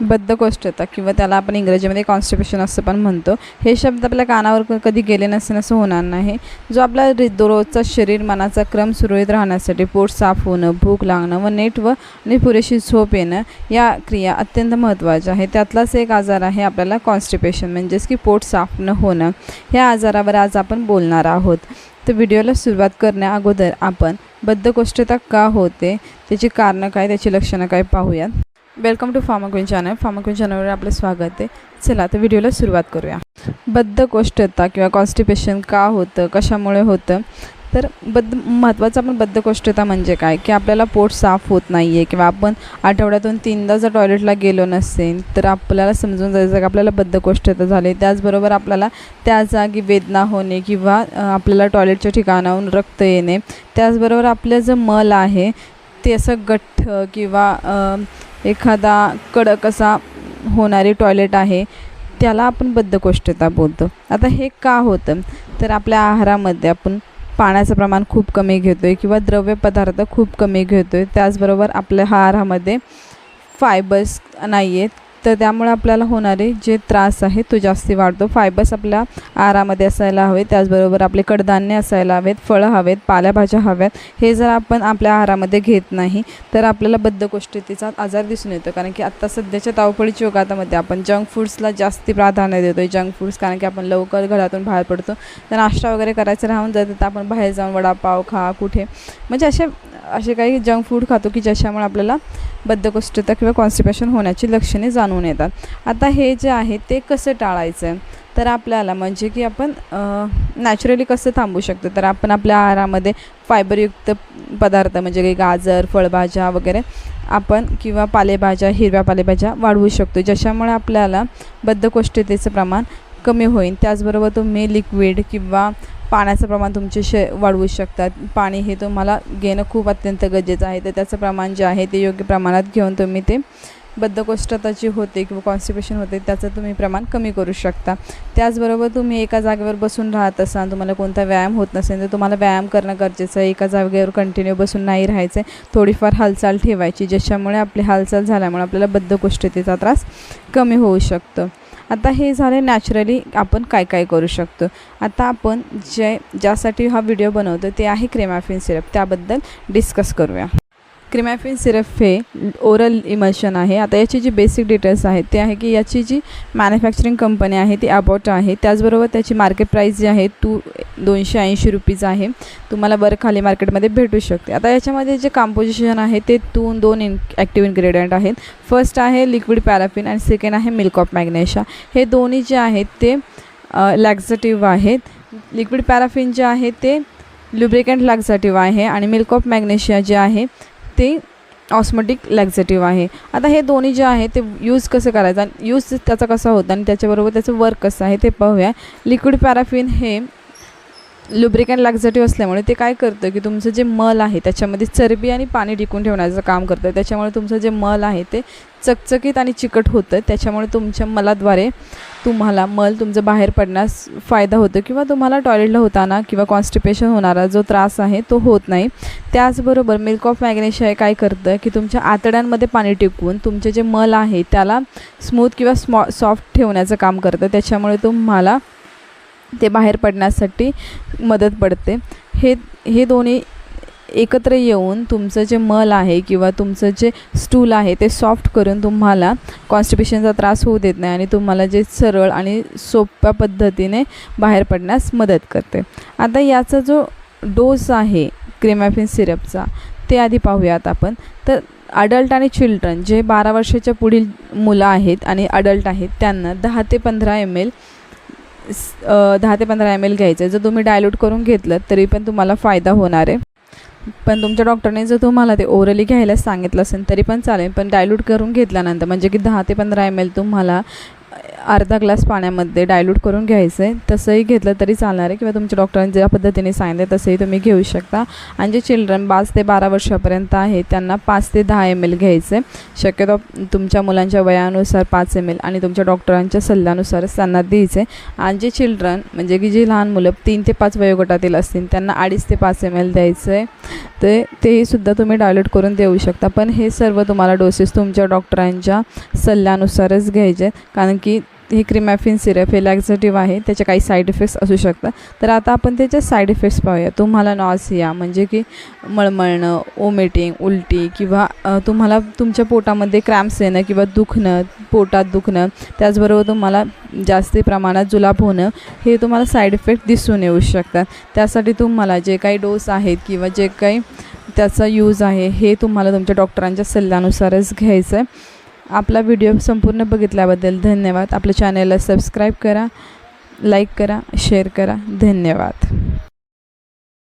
बद्धकोष्ठता किंवा त्याला आपण इंग्रजीमध्ये कॉन्स्टिपेशन असं पण म्हणतो. हे शब्द आपल्या कानावर कधी गेले नसेन असं होणार नाही. जो आपला रोजचा शरीर मनाचा क्रम सुरळीत राहण्यासाठी पोट साफ होणं भूक लागणं व नेट व आणि पुरेशी झोप येणं या क्रिया अत्यंत महत्त्वाच्या आहे त्यातलाच एक आजार आहे आपल्याला कॉन्स्टिपेशन म्हणजेच की पोट साफ न होणं. ह्या आजारावर आज आपण बोलणार आहोत. तर व्हिडिओला सुरुवात करण्या अगोदर आपण बद्धकोष्ठता का होते? त्याची कारणं काय? त्याची लक्षणं काय? पाहूयात. Welcome to Pharmaquin channel Pharmaquin चॅनलवर आपलं स्वागत आहे. चला तर व्हिडिओला सुरुवात करूया. बद्धकोष्ठता किंवा कॉन्स्टिपेशन का होतं कशामुळे होतं? तर बद्ध महत्त्वाचं आपण बद्धकोष्ठता म्हणजे काय? की आपल्याला पोट साफ होत नाही आहे किंवा आपण आठवड्यातून तीनदा जर टॉयलेटला गेलो नसेल तर आपल्याला समजून जायचं की आपल्याला बद्धकोष्ठता झाली. त्याचबरोबर आपल्याला त्या जागी वेदना होणे किंवा आपल्याला टॉयलेटच्या ठिकाणाहून रक्त येणे. त्याचबरोबर आपलं जे मल आहे ते असं गठ्ठ किंवा एखादा कडक असा होणारी टॉयलेट आहे त्याला आपण बद्धकोष्ठता बोलतो. आता हे का होतं? तर आपल्या आहारामध्ये आपण पाण्याचं प्रमाण खूप कमी घेतो आहे किंवा द्रव्य पदार्थ खूप कमी घेतो आहे त्याचबरोबर आपल्या आहारामध्ये फायबर्स नाही आहेत तर त्यामुळे आपल्याला होणारे जे त्रास आहे तो जास्ती वाढतो. फायबर्स आपल्या आहारामध्ये असायला हवे त्याचबरोबर आपले कडधान्य असायला हवेत फळं हवेत पालेभाज्या हव्यात. हे जर आपण आपल्या आहारामध्ये घेत नाही तर आपल्याला बद्धकोष्ठतेचा आजार दिसून येतो. कारण की आत्ता सध्याच्या धावपळीच्या युगातामध्ये आपण जंक फूड्सला जास्ती प्राधान्य देतो आहे जंक फूड्स कारण की आपण लवकर घरातून बाहेर पडतो. तर नाश्ता वगैरे करायचं राहून जातं तर आपण बाहेर जाऊन वडापाव खा कुठे. म्हणजे असे असे काही जंक फूड खातो की ज्याच्यामुळे आपल्याला बद्धकोष्ठता किंवा कॉन्स्टिपेशन होण्याची लक्षणे जाणून येतात. आता हे जे आहे ते कसं टाळायचं? आहे तर आपल्याला म्हणजे की आपण नॅचरली कसं थांबू शकतो? तर आपण आपल्या आहारामध्ये फायबरयुक्त पदार्थ म्हणजे काही गाजर फळभाज्या वगैरे आपण किंवा पालेभाज्या हिरव्या पालेभाज्या वाढवू शकतो ज्याच्यामुळे आपल्याला बद्धकोष्ठतेचं प्रमाण कमी होईल. त्याचबरोबर तुम्ही लिक्विड किंवा पाण्याचं प्रमाण तुमचे श वाढवू शकतात. पाणी हे तुम्हाला घेणं खूप अत्यंत गरजेचं आहे. तर त्याचं प्रमाण जे आहे ते योग्य प्रमाणात घेऊन तुम्ही ते बद्धकोष्ठता जी होते किंवा कॉन्स्टिपेशन होते त्याचं तुम्ही प्रमाण कमी करू शकता. त्याचबरोबर तुम्ही एका जागेवर बसून राहत असाल तुम्हाला कोणता व्यायाम होत नसेल तर तुम्हाला व्यायाम करणं गरजेचं आहे. एका जागेवर कंटिन्यू बसून नाही राहायचं आहे थोडीफार हालचाल ठेवायची ज्याच्यामुळे आपली हालचाल झाल्यामुळे आपल्याला बद्धकोष्ठतेचा त्रास कमी होऊ शकतो. आता हे झाले नॅचरली आपण काय काय करू शकतो. आता आपण जे ज्यासाठी हा व्हिडिओ बनवतो ते आहे क्रेमॅफिन सिरप त्याबद्दल डिस्कस करूया. क्रिमॅफिन सिरप हे ओरल इमल्शन आहे. आता याची जी बेसिक डिटेल्स आहेत ते आहे की याची जी मॅन्युफॅक्चरिंग कंपनी आहे ती अबॉट आहे. त्याचबरोबर त्याची मार्केट प्राईस जी आहे तू दोनशे ऐंशी रुपीज आहे. तुम्हाला वर खाली मार्केटमध्ये भेटू शकते. आता याच्यामध्ये जे कॉम्पोजिशन आहे ते दोन दोन इन ॲक्टिव्ह इन्ग्रेडियंट आहेत. फर्स्ट आहे लिक्विड पॅराफिन आणि सेकंड आहे मिल्क ऑफ मॅग्नेशिया हे दोन्ही जे आहेत ते लॅक्झेटिव्ह आहेत. लिक्विड पॅराफिन जे आहे ते ल्युब्रिकंट लॅक्झेटिव्ह आहे आणि मिल्क ऑफ मॅग्नेशिया जे आहे ते ऑस्मॅटिक लॅक्झेटिव्ह आहे. आता हे दोन्ही जे आहे ते यूज कसं करायचं? आणि यूज त्याचा कसा होता? आणि त्याच्याबरोबर त्याचं वर्क कसं आहे ते पाहूया. लिक्विड पॅराफिन हे लुब्रिकंट लॅक्झेटिव्ह असल्यामुळे ते काय करतं की तुमचं जे मल आहे त्याच्यामध्ये चरबी आणि पाणी टिकून ठेवण्याचं काम करतं. त्याच्यामुळे तुमचं जे मल आहे ते चकचकीत आणि चिकट होतं. त्याच्यामुळे तुमच्या मलाद्वारे तुम्हाला मल तुमचं बाहेर पडण्यास फायदा होतो किंवा तुम्हाला टॉयलेटला होताना किंवा कॉन्स्टिपेशन होणारा जो त्रास आहे तो होत नाही. त्याचबरोबर मिल्क ऑफ मॅग्नेशिया काय करतं की तुमच्या आतड्यांमध्ये पाणी टिकवून तुमचे जे मल आहे त्याला स्मूथ किंवा स्मॉ सॉफ्ट ठेवण्याचं काम करतं. त्याच्यामुळे तुम्हाला ते बाहेर पडण्यासाठी मदत पडते. हे हे दोन्ही एकत्र येऊन तुमचं जे मल आहे किंवा तुमचं जे स्टूल आहे ते सॉफ्ट करून तुम्हाला कॉन्स्टिपेशनचा त्रास होऊ देत नाही आणि तुम्हाला जे सरळ आणि सोप्या पद्धतीने बाहेर पडण्यास मदत करते. आता याचा जो डोस आहे क्रेमॅफिन सिरपचा ते आधी पाहूयात आपण. तर अडल्ट आणि चिल्ड्रन जे बारा वर्षाच्या पुढील मुलं आहेत आणि अडल्ट आहेत त्यांना दहा ते पंधरा एम एल दहा ते पंधरा एम एल घ्यायचं आहे जर तुम्ही डायल्यूट करून घेतलं तरी पण तुम्हाला फायदा होणार आहे. पण तुमच्या डॉक्टरने जर तुम्हाला ते ओरली घ्यायला सांगितलं असेल तरी पण चालेल. पण डायल्यूट करून घेतल्यानंतर म्हणजे की दहा ते पंधरा एम एल तुम्हाला अर्धा ग्लास पाण्यामध्ये डायल्यूट करून घ्यायचं. आहे तसंही घेतलं तरी चालणार आहे किंवा तुमच्या डॉक्टरांनी ज्या पद्धतीने सांगितलं तसंही तुम्ही घेऊ शकता. आणि जे चिल्ड्रन पाच ते बारा वर्षापर्यंत आहे त्यांना पाच ते दहा एम एल घ्यायचं. आहे शक्यतो तुमच्या मुलांच्या वयानुसार पाच एम एल आणि तुमच्या डॉक्टरांच्या सल्ल्यानुसारच त्यांना द्यायचं. आहे आणि जे चिल्ड्रन म्हणजे की जे लहान मुलं तीन ते पाच वयोगटातील असतील त्यांना अडीच ते पाच एम एल द्यायचं. आहे ते तेही सुद्धा तुम्ही डायल्यूट करून देऊ शकता. पण हे सर्व तुम्हाला डोसेस तुमच्या डॉक्टरांच्या सल्ल्यानुसारच घ्यायचे. कारण की हे क्रिमॅफिन सिरप हे लॅक्झेटिव्ह आहे त्याचे काही साईड इफेक्ट्स असू शकतात. तर आता आपण त्याचे साईड इफेक्ट्स पाहूया. तुम्हाला नॉसिया म्हणजे की मळमळणं ओमेटिंग उलटी किंवा तुम्हाला तुमच्या पोटामध्ये क्रॅम्प्स येणं किंवा दुखणं पोटात दुखणं त्याचबरोबर तुम्हाला जास्त प्रमाणात जुलाब होणं हे तुम्हाला साईड इफेक्ट दिसून येऊ शकतात. त्यासाठी तुम्हाला जे काही डोस आहेत किंवा जे काही त्याचा यूज आहे हे तुम्हाला तुमच्या डॉक्टरांच्या सल्ल्यानुसारच घ्यायचं आहे आपला व्हिडिओ संपूर्ण बघितल्याबद्दल धन्यवाद. आपल्या चॅनेलला सबस्क्राईब करा लाईक करा शेअर करा. धन्यवाद.